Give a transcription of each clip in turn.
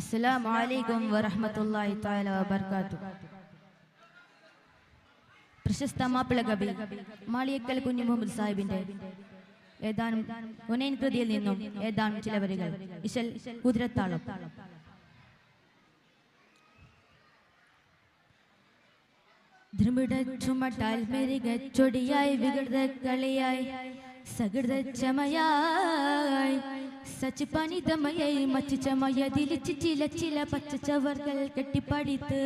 അസ്സലാമു അലൈക്കും വറഹ്മത്തുള്ളാഹി തആല വബർക്കാത്തു. പ്രശസ്ത മാപ്പിള കവി മാളിയക്കൽ കുഞ്ഞു മുഹമ്മദ് സാഹിബിന്റെ ഏതാനും ഒനൈൻ കൃതിയിൽ നിന്നും ഏതാനും ചില വരികൾ. ഇശൽ കുതിരത്താളം. ചുമട്ടാൽ മെരുകച്ചൊടിയായി വികൃത കളിയായി സകൃത ചമയായി സച്ചിപ്പനിതമയായി മച്ചു ചമയ ദിലിച്ച് ചില ചില പച്ച ചവർകൾ കെട്ടിപ്പടിത്ത്.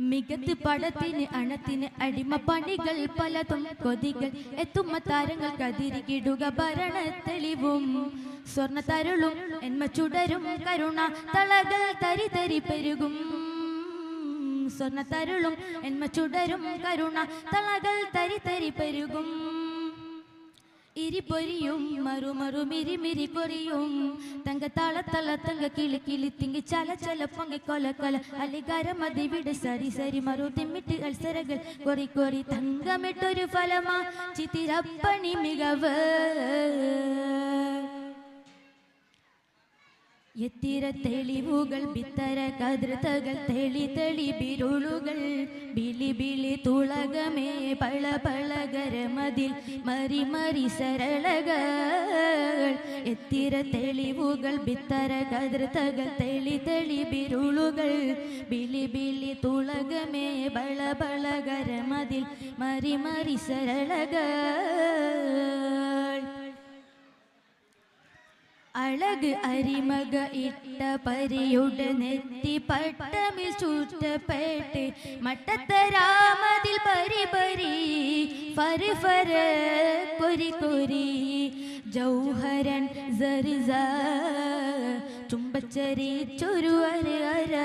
മികത്ത് പടത്തിന് അണത്തിന് അടിമ പണികൾ പലതും കൊതികൾ എത്തുമ്മ താരങ്ങൾ കതിരികിടുക ഭരണ തെളിവും. സ്വർണ തരുളും എന്മ ചുടരും കരുണ തളകൾ തരി തരി പെരുകും. സ്വർണ തരുളും എന്മ ചുടരും കരുണ തളകൾ തരി തരി പെരുകും. ഇരിപൊരിയും മറുമറും ഇരിമിരി പൊരിയും. തങ്ക തള തള തങ്ക കിളി കിളി തിങ്ങി ചല ചല പൊങ്ങി കൊല കൊല. അലികാര മതിവിട് സരി സരി മറു തിമ്മിട്ട് അൽസരകൾ. കൊറി കൊറി തങ്കമിട്ടൊരു ഫലമാ ചിത്തിരപ്പണി മികവ്. എത്തിര തെളിവുകൾ ബിത്തര കതിർത്തകൾ തെളി തെളി ബിരുളുകൾ ബിലി ബിലി തുളകമേ പള പളകരമതിൽ മറി മറി സരളകൾ. എത്തിര തെളിവുകൾ ബിത്തര കതിർത്തകൾ തെളി തെളി ബിരുളുകൾ ബിലി ബിലി തുളകമേ പള പളകരമതിൽ മറി മറി സരളകൾ. അഴക് അരിമക ഇട്ട പരിയുടെ നെത്തി പട്ടമിൽ ചുറ്റപ്പെട്ട് മട്ടത്തരാമതിൽ പരി പരി ഫരി ഫര കൊരി കൊരി ജൗഹരൻ സരിസ ചുംബച്ചരി ചൊരു അര അര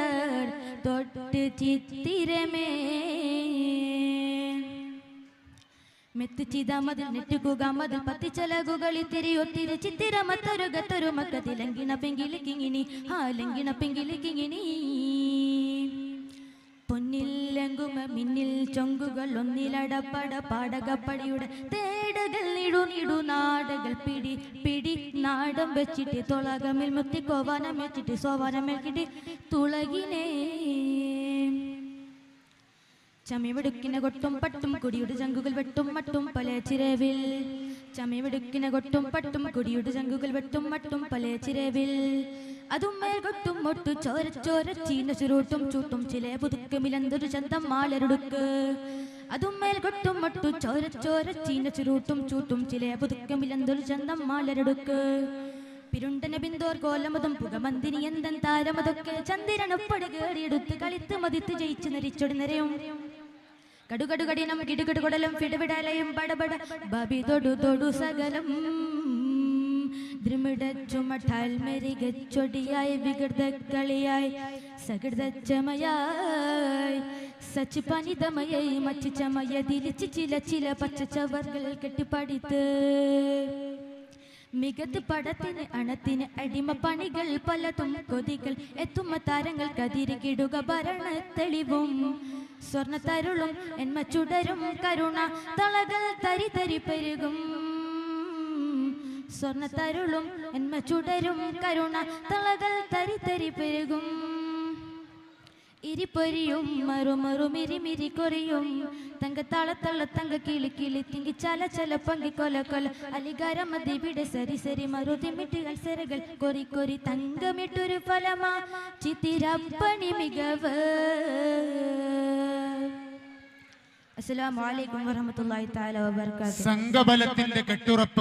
തൊട്ട് ചിത്തിരമേ മെത്ത് ചിതാമതിൽ നെറ്റുകുകാമതിൽ പത്തിച്ചലകുകളിൽ തിരിയൊത്തിരി ചിത്തിര മത്തൊരുകത്തൊരു ആ ലങ്കിണ പെങ്കിലി കിങ്ങിണി പൊന്നില്ലെങ്കുമ മിന്നിൽ ചൊങ്കുകൾ ഒന്നിലടപ്പട പാടകപ്പടിയുടെ തേടകൾ ഇടു ഇടു നാടകൾ പിടി പിടി നാടം വെച്ചിട്ട് തുളകമിൽ മുത്തി കോവാനം വെച്ചിട്ട് സോവാനം വെച്ചിട്ട് തുളകിനേ. ചമിവെടുക്കിന കൊട്ടും പട്ടും കുടിയുടെ ചങ്കുകൾ വെട്ടും മട്ടും പല ചിരവിൽ. ചമിവെടുക്കിന കൊട്ടും പട്ടും കുടിയുടെ ചങ്കുകൾ വെട്ടും മട്ടും പല ചിരവിൽ. അതും മേൽ കൊട്ടും മൊട്ടു ചോര ചോര ചീന ചുരുട്ടും ചൂട്ടും ചില പുതുക്കുമിലന്തൊരു ചന്തം മാലരുടുക്ക്. അതും മേൽ കൊട്ടും മൊട്ടു ചോര ചോര ചീന ചുരുട്ടും ചൂട്ടും ചില പുതുക്കുമിലന്തൊരു ചന്തം മാലരുടുക്ക്. പിരുണ്ടന ബിന്ദോർ കോലമതും പുകമന്തിനി എന്തൻ താരമതൊക്കെ ചന്ദിരനൊപ്പടുകേടിയെടുത്ത് കളിത്ത് മതിത്ത് ജയിച്ചു നരിച്ചൊടി നിറയും കടുകടുകടിനം കിടുകിടുകൊടലും പിടുവിടലയും പടപട. ബബി തൊടു തൊടു സകലം. ദ്രുമിട ചുമട്ടാൽ മെരികച്ചൊടിയായി വികൃത കളിയായി. സകൃത ചമയായി. സച്ച് പനിതമയായി മച്ചു ചമയ തിരിച്ച് ചില ചില പച്ച ചവർകൾ കെട്ടിപ്പടിത്ത്. മികത്ത് പടത്തിന് അണത്തിന് അടിമ പണികൾ പലതും കൊതികൾ. എത്തുമ്മ താരങ്ങൾ കതിരികിടുക ഭരണ തെളിവും. സ്വർണ തരുളും എന്മ ചുടരും കരുണ തളകൾ തരി തരി പെരുകും. സ്വർണ തരുളും എന്മ ചുടരും കരുണ തളകൾ തരി തരി പെരുകും. ഇരിപ്പൊരിയും മറുമറും ഇരിമിരി കൊറിയും. തങ്ക തള തള തങ്ക കിളി കിളി തിങ്കി ചല ചല പങ്കി കൊല കൊല. അലികാര മതിവിടെ സരി സരി മറുതിമിട്ട് അൽസരകൾ. കൊറി കൊറി തങ്കമിട്ടൊരു ഫലമാ. ചിത്തിരപ്പണി മികവ്. അസ്സലാമു അലൈക്കും വറഹ്മത്തുള്ളാഹി തആല വബറകാതുഹു. സംഘബലത്തിന്റെ കെട്ടുറപ്പ്